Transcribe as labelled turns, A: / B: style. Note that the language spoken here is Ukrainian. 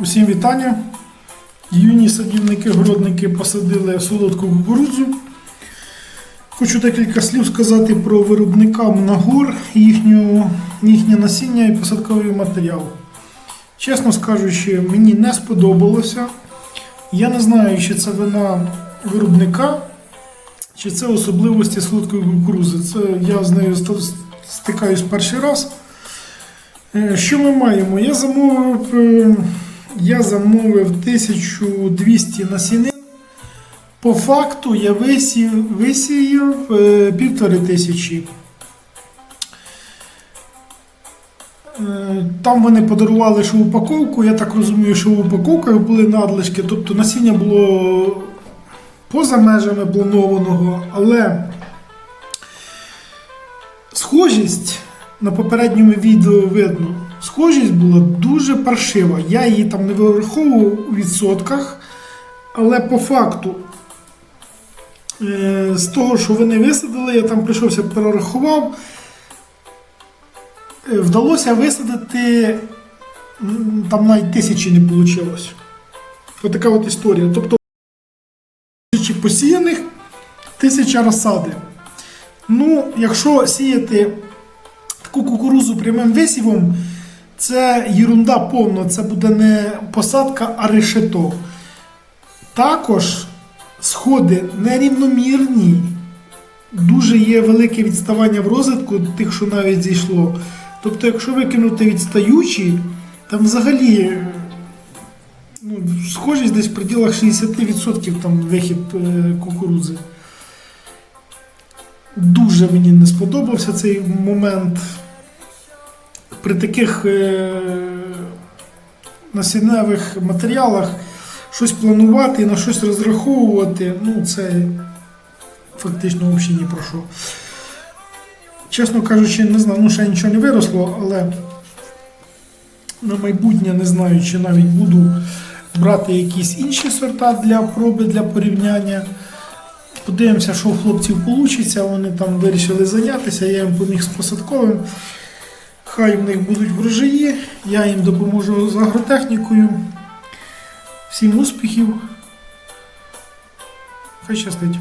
A: Усім вітання. Юні садівники-городники посадили солодку кукурудзу. Хочу декілька слів сказати про виробника Мнагор, їхню, їхнє насіння і посадковий матеріал. Чесно скажучи, мені не сподобалося. Я не знаю, чи це вина виробника, чи це особливості солодкої кукурузи. Це я з нею стикаюсь перший раз. Е, Що ми маємо? Я замовив, е, я замовив 1200 насінин. По факту я висів, висіяв е, півтори тисячі. Е, Там вони подарували ще упаковку. Я так розумію, що в упаковках були надлишки, тобто насіння було поза межами планованого, але схожість на попередньому відео видно. Схожість була дуже паршива. Я її там не вираховував у відсотках, але по факту, е, з того, що вони висадили, я там прийшовся, перерахував. Е, Вдалося висадити, там навіть тисячі не вийшло. Отака от історія. Тобто тисячі посіяних, тисяча розсади. Ну, якщо сіяти таку кукурузу прямим висівом, це єрунда повна, це буде не посадка, а решето. Також сходи нерівномірні, дуже є велике відставання в розвитку тих, що навіть зійшло. Тобто, якщо викинути відстаючі, там взагалі е, ну, схожість десь в пределах 60% там вихід е, кукурудзи. Дуже мені не сподобався цей момент. При таких е, насінневих матеріалах щось планувати і на щось розраховувати, ну це фактично взагалі ні про що. Чесно кажучи, не знаю, ну ще нічого не виросло, але на майбутнє не знаю, чи навіть буду брати якісь інші сорта для проби, для порівняння. Подивимося, що у хлопців вийде. Вони там вирішили зайнятися, я їм поміг з посадковим. Хай в них будуть врожаї, я їм допоможу з агротехнікою. Всім успіхів. Хай щастить.